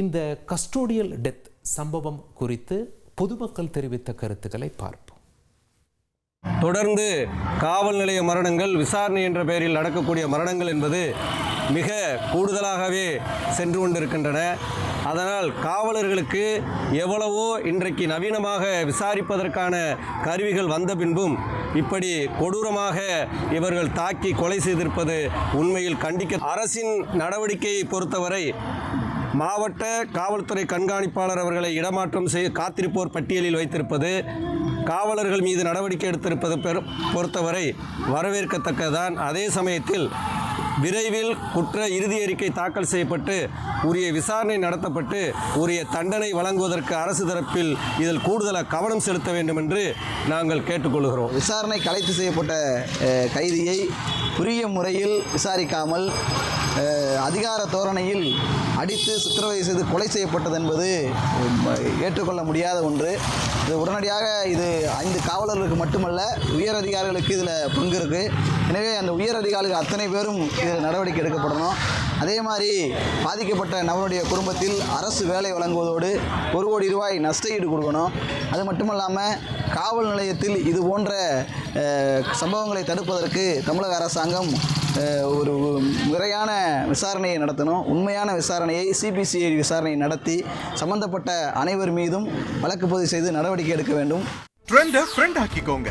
இந்த custodial death சம்பவம் குறித்து பொதுமக்கள் தெரிவித்த கருத்துக்களை பார்ப்போம். தொடர்ந்து காவல் நிலைய மரணங்கள் விசாரணை என்ற பெயரில் நடக்கக்கூடிய மரணங்கள் என்பது மிக கூடுதலாகவே சென்று கொண்டிருக்கின்றன. அதனால் காவலர்களுக்கு எவ்வளவோ இன்றைக்கு நவீனமாக விசாரிப்பதற்கான கருவிகள் வந்த பின்பும் இப்படி கொடூரமாக இவர்கள் தாக்கி கொலை செய்திருப்பது உண்மையில் கண்டிக்க அரசின் நடவடிக்கையை பொறுத்தவரை மாவட்ட காவல்துறை கண்காணிப்பாளர் அவர்களை இடமாற்றம் செய்ய காத்திருப்போர் பட்டியலில் வைத்திருப்பது காவலர்கள் மீது நடவடிக்கை எடுத்திருப்பது பொறுத்தவரை வரவேற்கத்தக்கதான் அதே சமயத்தில் விரைவில் குற்ற இறுதி அறிக்கை தாக்கல் செய்யப்பட்டு உரிய விசாரணை நடத்தப்பட்டு உரிய தண்டனை வழங்குவதற்கு அரசு தரப்பில் இதில் கூடுதலாக கவனம் செலுத்த வேண்டும் என்று நாங்கள் கேட்டுக்கொள்கிறோம். விசாரணை கலைத்து செய்யப்பட்ட கைதியை உரிய முறையில் விசாரிக்காமல் அதிகார தோரணையில் அடித்து சித்திரவதை செய்து கொலை செய்யப்பட்டது என்பது ஏற்றுக்கொள்ள முடியாத ஒன்று. இது உடனடியாக இது ஐந்து காவலர்களுக்கு மட்டுமல்ல உயர் அதிகாரிகளுக்கு இதில் பங்கு இருக்குது எனவே அந்த உயர் அதிகாரிகள் அத்தனை பேரும் இதில் நடவடிக்கை எடுக்கப்படணும். அதே மாதிரி பாதிக்கப்பட்ட நபருடைய குடும்பத்தில் அரசு வேலை வழங்குவதோடு ஒரு கோடி ரூபாய் நஷ்டஈடு கொடுக்கணும். அது மட்டும் இல்லாமல் காவல் நிலையத்தில் இது போன்ற சம்பவங்களை தடுப்பதற்கு தமிழக அரசாங்கம் ஒரு முறையான விசாரணையை நடத்தணும். உண்மையான விசாரணையை சிபிசிஐடி விசாரணையை நடத்தி சம்பந்தப்பட்ட அனைவர் மீதும் வழக்கு பதிவு செய்து நடவடிக்கை எடுக்க வேண்டும். ட்ரெண்ட ஃப்ரெண்ட் ஆக்கிக்கோங்க.